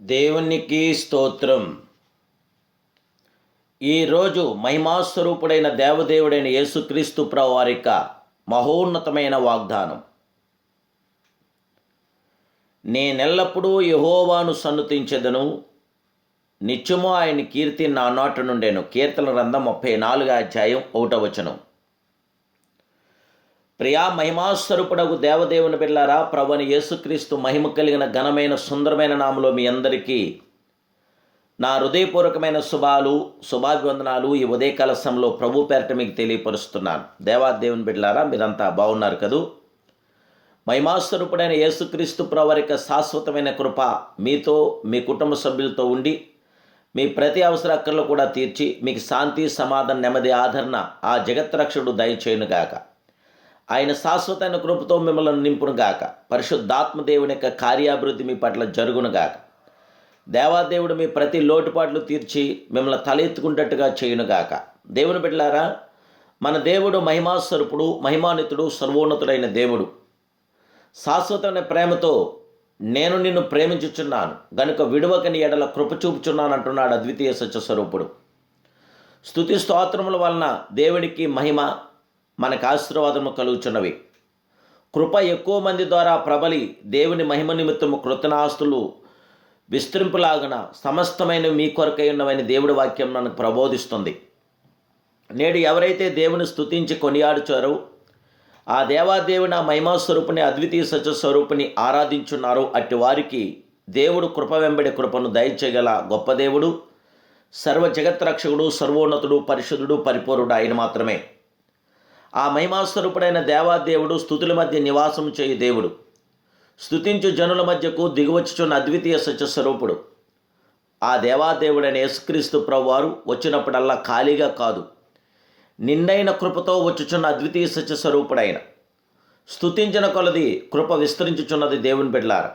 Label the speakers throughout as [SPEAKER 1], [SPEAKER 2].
[SPEAKER 1] దేవునికి స్తోత్రం. ఈరోజు మహిమాస్వరూపుడైన దేవదేవుడైన యేసుక్రీస్తు ప్రవారిక మహోన్నతమైన వాగ్దానం. నేనెల్లప్పుడూ యహోవాను సన్నుతించెదను. నిత్యము ఆయన కీర్తి నా నాటు నుండెను. కీర్తన రంధం ముప్పై నాలుగు అధ్యాయం ఒకటవచనం ప్రియా మహిమాస్వరూపుడకు దేవదేవుని బిళ్ళారా ప్రభుని యేసుక్రీస్తు మహిమ కలిగిన ఘనమైన సుందరమైన నామలో మీ అందరికీ నా హృదయపూర్వకమైన శుభాలు శుభాభివందనాలు ఈ ఉదయ కలశంలో ప్రభు పేరట మీకు తెలియపరుస్తున్నాను. దేవాదేవుని బిడ్డలారా మీరంతా బాగున్నారు కదూ? మహిమాస్వరూపుడైన యేసుక్రీస్తు ప్రవరిక శాశ్వతమైన కృప మీతో మీ కుటుంబ సభ్యులతో ఉండి మీ ప్రతి అవసర అక్కర్లు కూడా తీర్చి మీకు శాంతి సమాధానం నెమ్మది ఆదరణ ఆ జగత్రక్షుడు దయచేయునుగాక. ఆయన శాశ్వతమైన కృపతో మిమ్మల్ని నింపునుగాక పరిశుద్ధాత్మ దేవుని యొక్క కార్యాభివృద్ధి మీ పట్ల జరుగునుగాక దేవాదేవుడు మీ ప్రతి లోటుపాట్లు తీర్చి మిమ్మల్ని తలెత్తుకుంటట్టుగా చేయునుగాక దేవుని బిడ్డలారా మన దేవుడు మహిమాస్వరూపుడు మహిమానితుడు సర్వోన్నతుడైన దేవుడు. శాశ్వతమైన ప్రేమతో నేను నిన్ను ప్రేమించుచున్నాను. గనుక విడువకని ఎడల కృప చూపుచున్నాను అంటున్నాడు అద్వితీయ సత్యస్వరూపుడు. స్థుతి స్తోత్రముల వలన దేవునికి మహిమ మనకు ఆశీర్వాదము కలుగుచున్నవి. కృప ఎక్కువ మంది ద్వారా ప్రబలి దేవుని మహిమ నిమిత్తము కృతనాస్తులు విస్తరింపులాగన సమస్తమైన మీ కొరకై ఉన్నవని దేవుడి వాక్యం మనకు ప్రబోధిస్తుంది. నేడు ఎవరైతే దేవుని స్తుతించి కొనియాడుచారో ఆ దేవాదేవుని ఆ మహిమా స్వరూపుని అద్వితీయ సత్య స్వరూపుని ఆరాధించున్నారో అట్టి వారికి దేవుడు కృప వెంబడి కృపను దయచేయగల గొప్ప దేవుడు సర్వ జగత్రక్షకుడు సర్వోన్నతుడు పరిశుద్ధుడు పరిపూర్ణుడు ఆయన మాత్రమే. ఆ మహిమాస్వరూపుడైన దేవాదేవుడు స్థుతుల మధ్య నివాసం చేయు దేవుడు. స్థుతించు జనుల మధ్యకు దిగువచ్చుచున్న అద్వితీయ సత్యస్వరూపుడు. ఆ దేవాదేవుడైన యేసుక్రీస్తు ప్రభువారు వచ్చినప్పుడల్లా ఖాళీగా కాదు. నిండైన కృపతో వచ్చుచున్న అద్వితీయ సత్యస్వరూపుడైన. స్థుతించిన కొలది కృప విస్తరించుచున్నది దేవుని బిడ్లార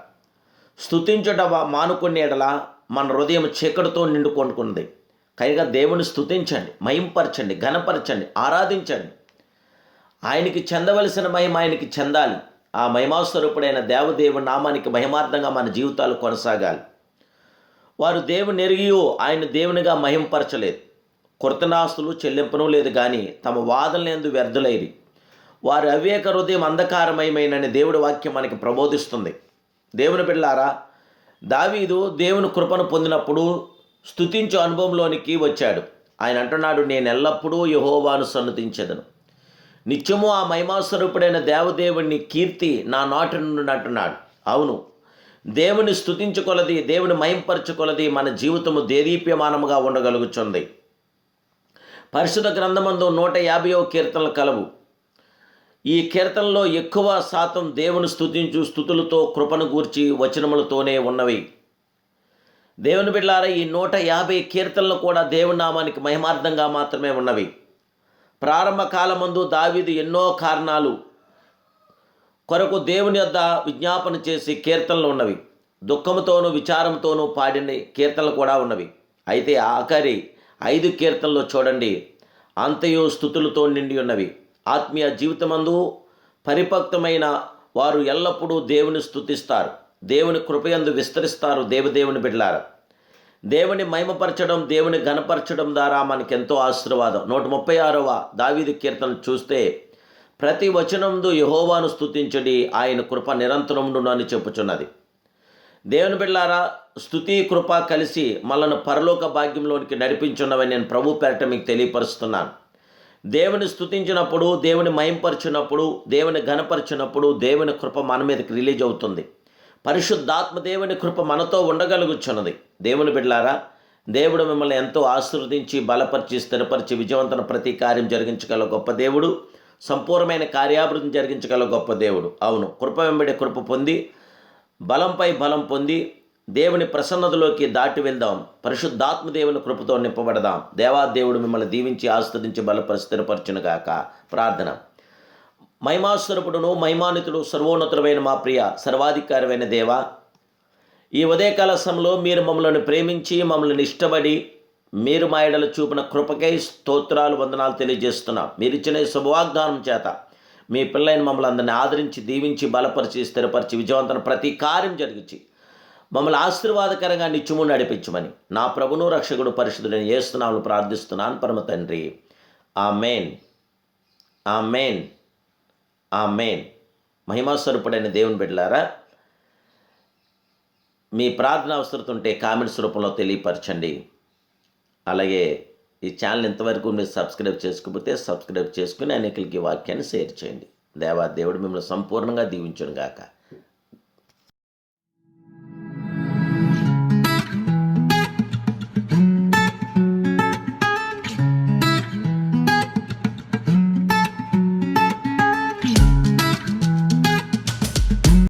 [SPEAKER 1] స్థుతించుట మానుకుని ఎడల మన హృదయం చీకటితో నిండుకొనుకున్నది. కనుక దేవుని స్థుతించండి మహింపరచండి ఘనపరచండి ఆరాధించండి. ఆయనకి చెందవలసిన మహిమ ఆయనకి చెందాలి. ఆ మహిమాస్వరూపుడైన దేవదేవుని నామానికి మహిమార్థంగా మన జీవితాలు కొనసాగాలి. వారు దేవుని ఎరిగియో ఆయన దేవునిగా మహింపరచలేదు. కృతనాస్తులు చెల్లింపను లేదు కానీ తమ వాదనలేందు వ్యర్థులైరి. వారి అవివేక హృదయం అంధకారమయమైనని దేవుడి వాక్యం మనకి ప్రబోధిస్తుంది. దేవుని బిళ్ళారా దావీదు దేవుని కృపను పొందినప్పుడు స్థుతించు అనుభవంలోనికి వచ్చాడు. ఆయన అంటున్నాడు నేను ఎల్లప్పుడూ యహోవాను సన్నతించదను. నిత్యము ఆ మహిమాస్వరూపుడైన దేవదేవుని కీర్తి నా నాటి నుండి అంటున్నాడు. అవును. దేవుని స్థుతించుకొలది దేవుని మయంపరచుకొలది మన జీవితము దేదీప్యమానముగా ఉండగలుగుచుంది. పరిశుద్ధ గ్రంథమందు నూట యాభైవ కీర్తనలు కలవు. ఈ కీర్తనలో ఎక్కువ శాతం దేవుని స్థుతించు స్థుతులతో కృపను గూర్చి వచనములతోనే ఉన్నవి. దేవుని బిడ్డారా ఈ నూట యాభై కీర్తనలు కూడా దేవునామానికి మహిమార్థంగా మాత్రమే ఉన్నవి. ప్రారంభ కాలమందు దావీదు ఎన్నో కారణాలు కొరకు దేవుని యొద్ద విజ్ఞాపన చేసి కీర్తనలు ఉన్నవి. దుఃఖంతోనూ విచారంతోనూ పాడిన కీర్తనలు కూడా ఉన్నవి. అయితే ఆఖరి ఐదు కీర్తనలు చూడండి. అంతయు స్థుతులతో నిండి ఉన్నవి. ఆత్మీయ జీవితమందు పరిపక్వమైన వారు ఎల్లప్పుడూ దేవుని స్థుతిస్తారు. దేవుని కృపయందు విస్తరిస్తారు దేవదేవుని బిడ్డలారా. దేవుని మహిమపరచడం దేవుని ఘనపరచడం ద్వారా మనకెంతో ఆశీర్వాదం. నూట ముప్పై ఆరవ దావీది కీర్తన చూస్తే ప్రతి వచనందు యహోవాను స్థుతించడి ఆయన కృప నిరంతరమును అని చెప్పుచున్నది. దేవుని బిళ్ళారా స్థుతి కృప కలిసి మనను పరలోక భాగ్యంలోనికి నడిపించున్నవని నేను ప్రభు పేరట మీకు తెలియపరుస్తున్నాను. దేవుని స్థుతించినప్పుడు దేవుని మయంపరిచినప్పుడు దేవుని ఘనపరిచినప్పుడు దేవుని కృప మన మీదకి రిలీజ్ అవుతుంది. పరిశుద్ధాత్మ దేవుని కృప మనతో ఉండగలుగుచున్నది. దేవుని బిడ్లారా దేవుడు మిమ్మల్ని ఎంతో ఆశీర్వదించి బలపరిచి స్థిరపరిచి విజయవంతన ప్రతి కార్యం జరిగించగల గొప్ప దేవుడు సంపూర్ణమైన కార్యాభివృద్ధి జరిగించగల గొప్ప దేవుడు. అవును కృప వెంబడి కృప పొంది బలంపై బలం పొంది దేవుని ప్రసన్నతలోకి దాటి వెళ్దాం. పరిశుద్ధాత్మ దేవుని కృపతో నింపబడదాం. దేవాదేవుడు మిమ్మల్ని దీవించి ఆస్వాదించి బలపరి స్థిరపరచునుగాక. ప్రార్థన. మహిమాస్వరూపుడును మహిమానితుడు సర్వోన్నతుడమైన మా ప్రియ సర్వాధికారమైన దేవ. ఈ ఉదయకాల సమయంలో మీరు మమ్మల్ని ప్రేమించి మమ్మల్ని ఇష్టపడి మీరు మా ఎడల చూపిన కృపకై స్తోత్రాలు వందనాలు తెలియజేస్తున్నాం. మీరు ఇచ్చిన శుభవాగ్దానం చేత మీ పిల్లైన మమ్మల్ని అందరిని ఆదరించి దీవించి బలపరిచి స్థిరపరిచి విజయవంతం ప్రతి కార్యం జరిగించి మమ్మల్ని ఆశీర్వాదకరంగా నిత్యము నడిపించమని నా ప్రభును రక్షకుడు పరిశుద్ధుడని ఏస్తున్నాము ప్రార్థిస్తున్నాను. పరమ తండ్రి. ఆ మెయిన్ ఆ మెయిన్ ఆ మెయిన్ మహిమాస్వరూపుడైన దేవుని బిడ్డలారా మీ ప్రార్థన అవసరం ఉంటే కామెంట్స్ రూపంలో తెలియపరచండి. అలాగే ఈ ఛానల్ ఇంతవరకు మీరు సబ్స్క్రైబ్ చేసుకోకపోతే సబ్స్క్రైబ్ చేసుకుని అనేకలకి ఈ వాక్యాన్ని షేర్ చేయండి. దేవా దేవుడు మిమ్మల్ని సంపూర్ణంగా దీవించును గాక